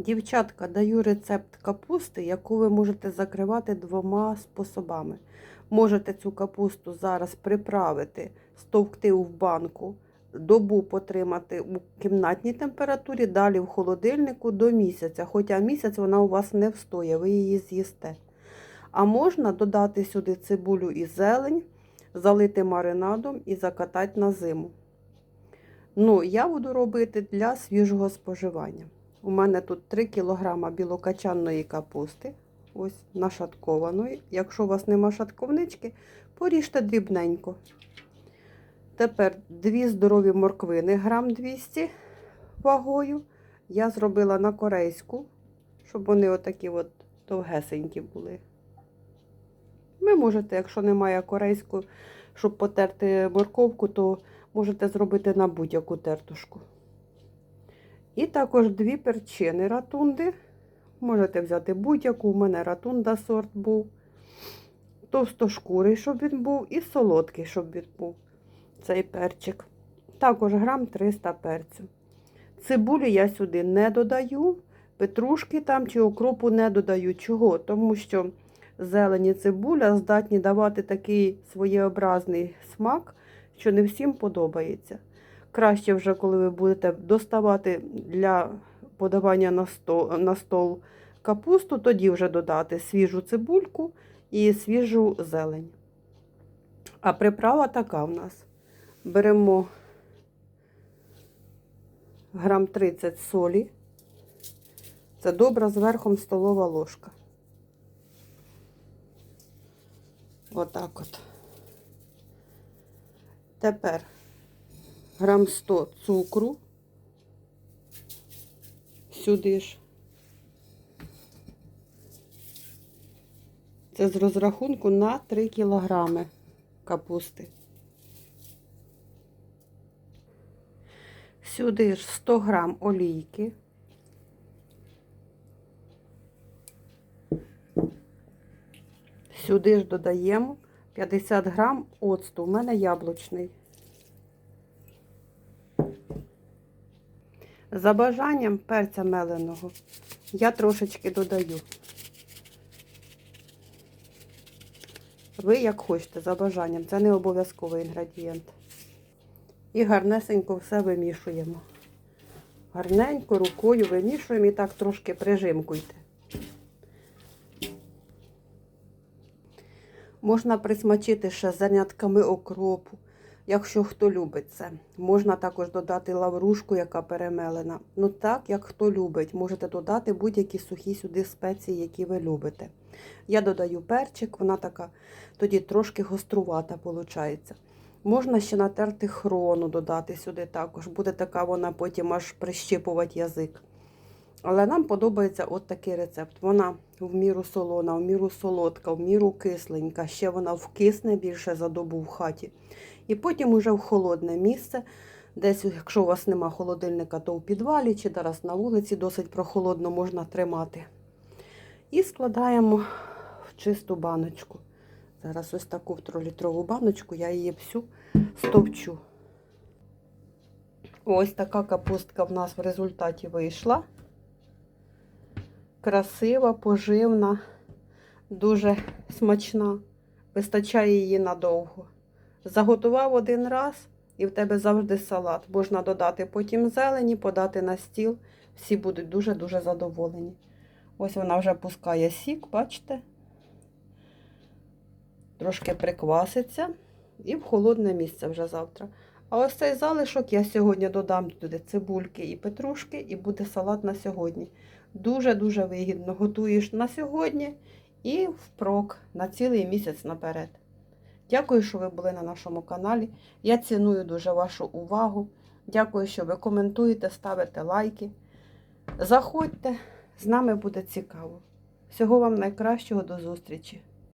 Дівчатка, даю рецепт капусти, яку ви можете закривати двома способами. Можете цю капусту зараз приправити, стовкти в банку, добу потримати у кімнатній температурі, далі в холодильнику до місяця. Хоча місяць вона у вас не встоє, ви її з'їсте. А можна додати сюди цибулю і зелень, залити маринадом і закатати на зиму. Ну, я буду робити для свіжого споживання. У мене тут 3 кг білокачанної капусти, ось нашаткованої. Якщо у вас нема шатковнички, поріжте дрібненько. Тепер дві здорові морквини, грам 200 вагою. Я зробила на корейську, щоб вони отакі от довгесенькі були. Ви можете, якщо немає корейську, щоб потерти морковку, то можете зробити на будь-яку тертушку. І також дві перчини ратунди. Можете взяти будь-яку, у мене ратунда сорт був. Товстошкурий, щоб він був, і солодкий, щоб він був цей перчик. Також грам 300 перцю. Цибулі я сюди не додаю, петрушки там чи окропу не додаю. Чого? Тому що зелені цибуля здатні давати такий своєобразний смак, що не всім подобається. Краще вже, коли ви будете доставати для подавання на стол, на стол капусту, тоді вже додати свіжу цибульку і свіжу зелень. А приправа така в нас. Беремо грам 30 солі. Це добра зверхом столова ложка. Отак от. Тепер грам 100 цукру. Сюди ж. Це з розрахунку на 3 кілограми капусти. Сюди ж 100 грам олійки. Сюди ж додаємо 50 грам оцту. У мене яблучний. За бажанням перця меленого я трошечки додаю. Ви як хочете, за бажанням. Це не обов'язковий інгредієнт. І гарнесенько все вимішуємо. Гарненько рукою вимішуємо і так трошки прижимкуйте. Можна присмачити ще зернятками окропу, якщо хто любить це. Можна також додати лаврушку, яка перемелена. Ну так, як хто любить, можете додати будь-які сухі сюди спеції, які ви любите. Я додаю перчик, вона така тоді трошки гострувата виходить. Можна ще натерти хрону додати сюди також. Буде така вона потім аж прищипувати язик. Але нам подобається от такий рецепт. Вона в міру солона, в міру солодка, в міру кисленька. Ще вона вкисне більше за добу в хаті. І потім уже в холодне місце. Десь, якщо у вас нема холодильника, то в підвалі чи зараз на вулиці досить прохолодно можна тримати. І складаємо в чисту баночку. Зараз ось таку в баночку, я її всю стовчу. Ось така капустка в нас в результаті вийшла. Красива, поживна, дуже смачна. Вистачає її надовго. Заготував один раз і в тебе завжди салат. Можна додати потім зелені, подати на стіл. Всі будуть дуже-дуже задоволені. Ось вона вже пускає сік, бачите? Трошки прикваситься і в холодне місце вже завтра. А ось цей залишок я сьогодні додам туди цибульки і петрушки, і буде салат на сьогодні. Дуже-дуже вигідно. Готуєш на сьогодні і впрок на цілий місяць наперед. Дякую, що ви були на нашому каналі. Я ціную дуже вашу увагу. Дякую, що ви коментуєте, ставите лайки. Заходьте, з нами буде цікаво. Всього вам найкращого до зустрічі!